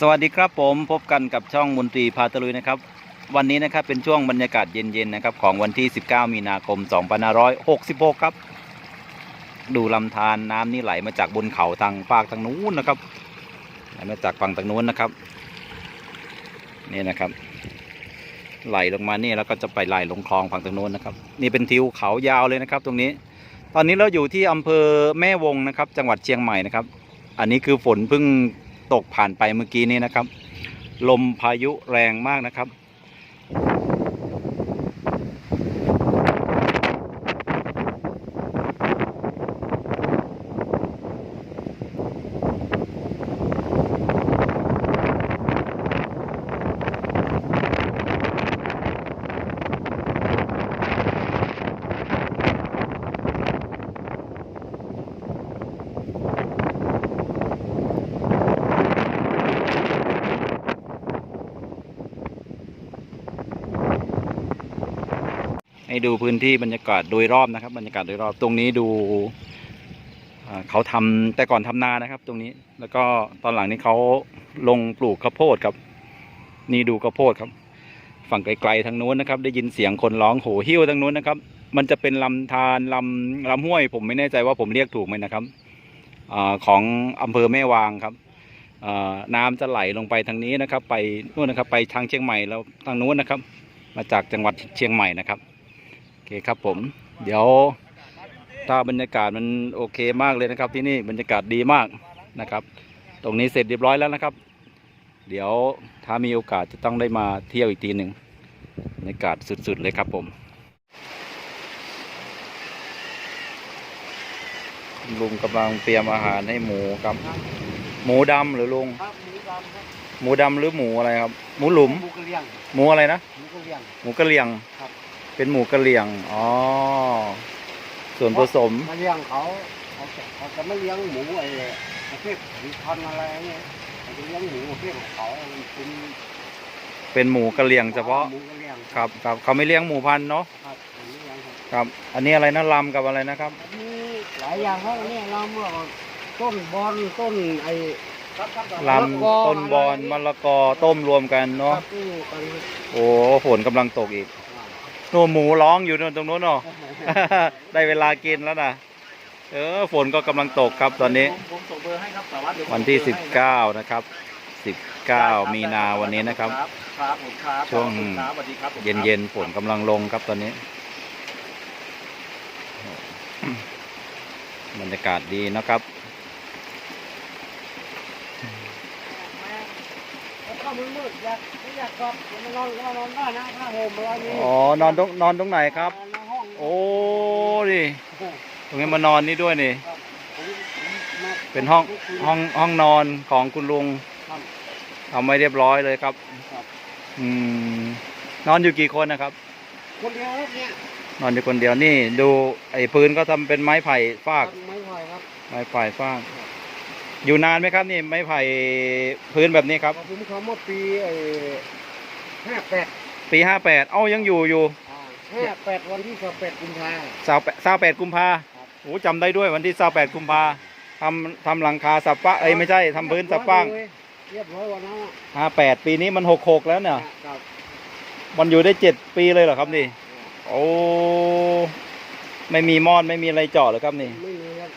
สวัสดีครับผมพบกันกับช่องมนตรีพาตะลุยนะครับ วันนี้นะครับเป็นช่วงบรรยากาศเย็นๆนะครับของวันที่ 19 มีนาคม 2566 ครับ ดูลำธารน้ำนี่ไหลมาจากบนเขาทางภาคทางนู้นนะครับไหลมาจากฝั่งทางนู้นนะครับนี่นะครับ ไหลลงมานี่แล้วก็จะไปไหลลงคลองฝั่งทางนู้นนะครับ นี่เป็นทิวเขายาวเลยนะครับ ตรงนี้ ตอนนี้เราอยู่ที่อำเภอแม่วงนะครับ จังหวัดเชียงใหม่นะครับ อันนี้คือฝนเพิ่ง ตกผ่านไปเมื่อกี้นี้นะครับ ลมพายุแรงมากนะครับ ให้ดูพื้นที่บรรยากาศโดยรอบนะครับ บรรยากาศโดยรอบตรงนี้ดูเขาทำแต่ก่อนทำนานะครับ ตรงนี้แล้วก็ตอนหลังนี้เขาลงปลูกข้าวโพดครับ นี่ดูข้าวโพดครับ ฝั่งไกลๆทางนู้นนะครับ ได้ยินเสียงคนร้องโหหิ้วทางนู้นนะครับ มันจะเป็นลำธารลำลำห้วย ผมไม่แน่ใจว่าผมเรียกถูกไหมนะครับอของอำเภอแม่วางครับน้ำจะไหลลงไปทางนี้นะครับ ไปนู่นนะครับ ไปทางเชียงใหม่แล้วทางนู้นนะครับ มาจากจังหวัดเชียงใหม่นะครับ เคครับผม เดี๋ยวถ้าบรรยากาศมันโอเคมากเลยนะครับ ที่นี่บรรยากาศดีมากนะครับ ตรงนี้เสร็จเรียบร้อยแล้วนะครับ เดี๋ยวถ้ามีโอกาสจะต้องได้มาเที่ยวอีกทีหนึ่งบรรยากาศสุดๆเลยครับผมลุงกำลังเตรียมอาหารให้หมูครับ หมูดำหรือลุงครับหมูดำครับหมูดำหรือหมูอะไรครับ หมูหลุม หมูกระเลียงหมูอะไรนะหมูกระเลียงหมูกระเหลี่ยงครับ เป็นหมูกระเหลี่ยง อ๋อ ส่วนผสม มาเลี้ยงเขาเขาจะเขาจะไม่เลี้ยงหมูไอ้ประเภทสีพันธุ์อะไรเงี้ยเขาจะเลี้ยงหมูประเภทของเขามันเป็นเป็นหมูกระเหลี่ยงเฉพาะ หมูกระเลียงครับครับเขาไม่เลี้ยงหมูพันธุ์เนาะ ครับอันนี้ยังครับครับ อันนี้อะไรนะลำกับอะไรนะครับอันนี้หลายอย่างครับอันนี้เราเมื่อต้นบอลต้นไอ้ลำต้นบอนมะละกอต้มรวมกันเนาะเนาะโอ้ฝนกำลังตกอีกโน่นหมูร้องอยู่โน่นตรงโน้นเนาะ ได้เวลากินแล้วนะเออฝนก็กำลังตกครับตอนนี้ ผมส่งเบอร์ให้ครับสารวัตรเดี๋ยผมวันที่ ส่งเบอร์ให้19 นะครับ 19 มีนาวันนี้นะครับ ครับครับผมครับช่วงขอบคุณครับสวัสดีครับผมเย็นๆฝนกำลังลงครับตอนนี้ บรรยากาศดีนะครับ มันมืดอยากไม่อยากกลับมันนอนนอนนอนได้นะผ้าห่มอะไรนี่อ๋อนอนตรงนอนตรงไหนครับในห้องโอ้ดิตรงนี้มานอนนี่ด้วยนี่ผมมาเป็นห้องห้องห้องนอนของคุณลุงครับทำไว้เรียบร้อยเลยครับ ครับอืมนอนอยู่กี่คนนะครับ คนเดียวครับเนี่ยนอนอยู่คนเดียวนี่ ดูไอ้พื้นก็ทำเป็นไม้ไผ่ฟากไม่ไหวครับ ไม้ไผ่ฟาก อยู่นานไหมครับนี่ไม้ไผ่พื้นแบบนี้ครับผมเขาเมื่อปีไอ้ห้าแปดปีห้าแปดเอ้ายังอยู่อยู่ห้าแปดวันที่สิบแปดกุมภาสาวสาวแปดกุมภาครับโอ้จำได้ด้วยวันที่สาวแปดกุมภาทำทำหลังคาสับปะเอ้ยไม่ใช่ทำพื้นสับป้างเรียบร้อยวันนั้นอะห้าแปดปีนี้มันหกหกแล้วเนี่ยครับมันอยู่ได้เจ็ดปีเลยเหรอครับนี่ โอ้ไม่มีมอดไม่มีอะไรเจาะเหรอครับนี่ไม่มีครับ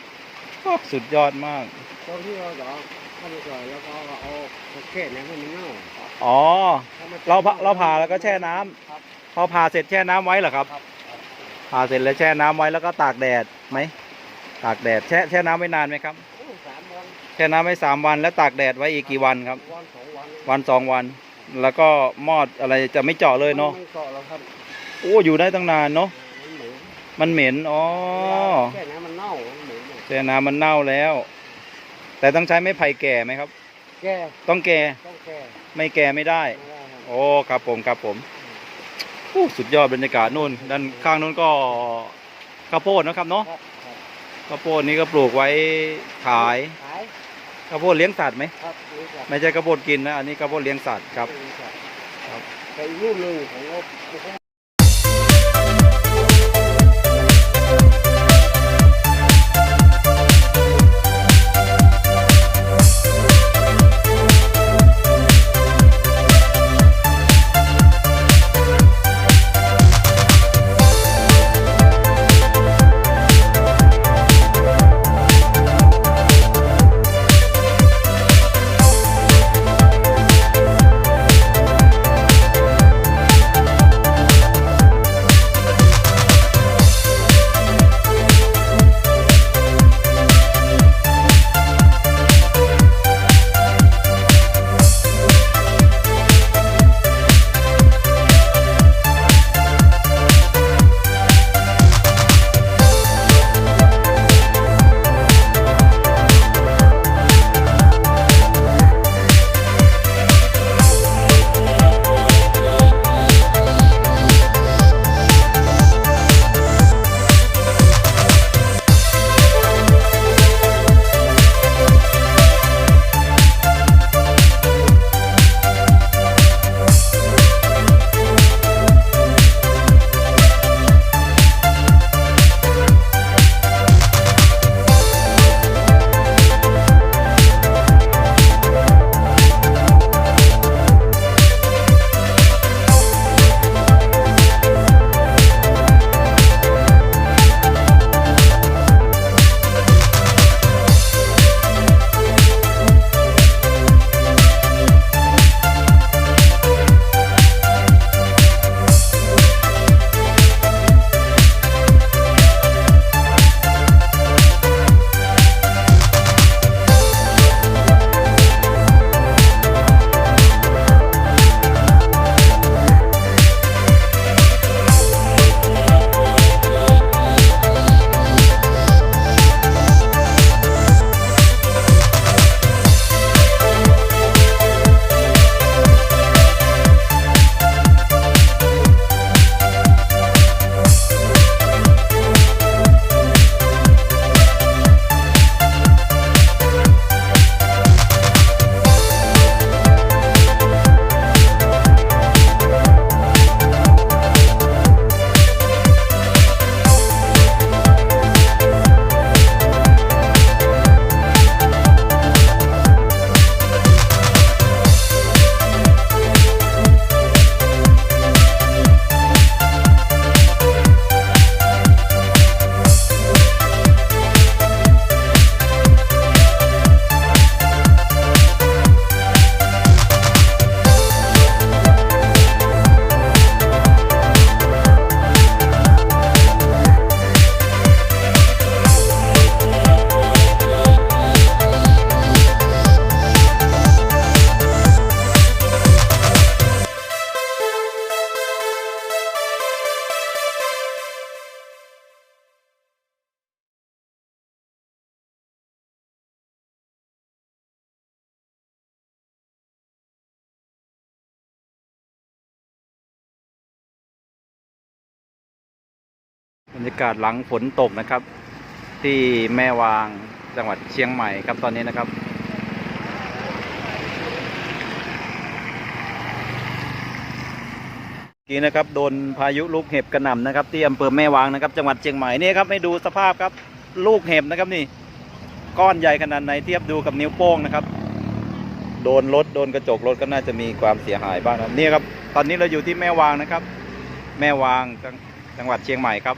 โอ้สุดยอดมาก ตอนที่เราจะเอาเข้าไปก่อนแล้วก็เอาแค่นี้ให้มันเน่าอ๋อ ถ้มันเราผ่าเราผ่าแล้วก็แช่น้ำครับพอผ่าเสร็จแช่น้ำไว้เหรอครับ ครับครับผ่าเสร็จแล้วแช่น้ำไว้แล้วก็ตากแดดไหมตากแดดแช่แช่น้ำไว้นานไหมครับ โอ้สามวันแช่น้ำไว้สามวันแล้วตากแดดไว้อีกกี่วันครับ วันสองวันวันสองวัน แล้วก็มอดอะไรจะไม่เจาะเลยเนาะไม่เกาะแล้วครับโอ้อยู่ได้ตั้งนานเนาะ มันเหม็นมันเหม็น อ๋อแค่นี้มันเน่ามันเหม็นเนี่ยแช่น้ำมันเน่าแล้ว แต่ต้องใช้ไม้ไผ่แก่ไหมครับ แก้ต้องแก่ต้องแก้ไม่แก่ไม่ได้ ไม่ได้ครับ โอ้ครับผมครับผมโอ้สุดยอดบรรยากาศนู่น ด้านข้างนู้นก็ข้าวโพดนะครับเนาะครับครับข้าวโพดนี้ก็ปลูกไว้ขายขายข้าวโพดเลี้ยงสัตว์ไหมครับนี่ครับไม่ใช่ข้าวโพดกินนะอันนี้ข้าวโพดเลี้ยงสัตว์ครับนี่ครับครับ แต่อีกรุ่นหนึ่งของเรา รรยากาศหลังฝนตกนะครับ ที่แม่วางจังหวัดเชียงใหม่ครับตอนนี้นะครับเมื่อกี้นะครับโดนพายุลูกเห็บกระหน่ำนะครับ ที่อำเภอแม่วางนะครับ จังหวัดเชียงใหม่นี่ครับให้ดูสภาพครับ ลูกเห็บนะครับนี่ ก้อนใหญ่ขนาดไหนเทียบดูกับนิ้วโป้งนะครับ โดนรถโดนกระจกรถก็น่าจะมีความเสียหายบ้างนะครับนี่ครับ ตอนนี้เราอยู่ที่แม่วางนะครับ แม่วางจังหวัดเชียงใหม่ครับ